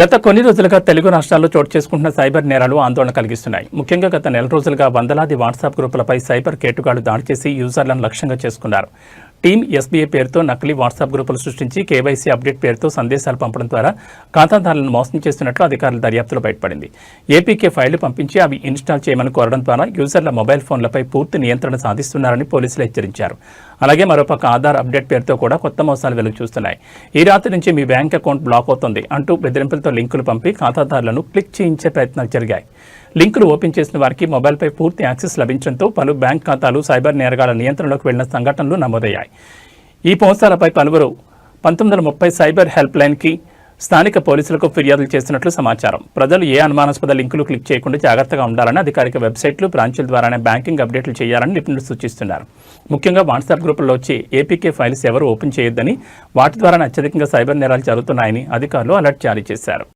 గత కొన్ని రోజులుగా తెలుగు రాష్ట్రాల్లో చోటు చేసుకుంటున్న సైబర్ నేరాలు ఆందోళన కలిగిస్తున్నాయి. ముఖ్యంగా గత నెల రోజులుగా వందలాది వాట్సాప్ గ్రూపులపై సైబర్ కేటుగాళ్ళు దాడి చేసి యూజర్లను లక్ష్యంగా చేసుకున్నారు. టీమ్ ఎస్బీఐ పేరుతో నకిలీ వాట్సాప్ గ్రూపులు సృష్టించి కేవైసీ అప్డేట్ పేరుతో సందేశాలు పంపడం ద్వారా ఖాతాదారులను మోసం చేస్తున్నట్లు అధికారుల దర్యాప్తులో బయటపడింది. ఏపీకే ఫైళ్ళు పంపించి అవి ఇన్స్టాల్ చేయమని కోరడం ద్వారా యూజర్ల మొబైల్ ఫోన్లపై పూర్తి నియంత్రణ సాధిస్తున్నారని పోలీసులు హెచ్చరించారు. అలాగే మరోపక్క ఆధార్ అప్డేట్ పేరుతో కూడా కొత్త మోసాలు వెలుగు చూస్తున్నాయి. ఈ రాత్రి నుంచి మీ బ్యాంక్ అకౌంట్ బ్లాక్ అవుతుంది అంటూ బెదిరింపులతో లింకులు పంపి ఖాతాదారులను క్లిక్ చేయించే ప్రయత్నాలు జరిగాయి. లింకులు ఓపెన్ చేసిన వారికి మొబైల్పై పూర్తి యాక్సెస్ లభించడంతో పలు బ్యాంక్ ఖాతాలు సైబర్ నేరగాల నియంత్రణలోకి వెళ్ళిన సంఘటనలు నమోదయ్యాయి. ఈ మోసాలపై పలువురు పంతొమ్మిది వందల ముప్పై సైబర్ హెల్ప్ లైన్కి స్థానిక పోలీసులకు ఫిర్యాదులు చేస్తున్నట్లు సమాచారం. ప్రజలు ఏ అనుమానాస్పద లింకులు క్లిక్ చేయకుండా జాగ్రత్తగా ఉండాలని అధికారిక వెబ్సైట్లు బ్రాంచుల ద్వారానే బ్యాంకింగ్ అప్డేట్లు చేయాలని నిపుణులు సూచిస్తున్నారు. ముఖ్యంగా వాట్సాప్ గ్రూపుల్లో వచ్చి ఏపీకే ఫైల్స్ ఎవరు ఓపెన్ చేయొద్దని వాటి ద్వారానే అత్యధికంగా సైబర్ నేరాలు జరుగుతున్నాయని అధికారులు అలర్ట్ జారీ చేశారు.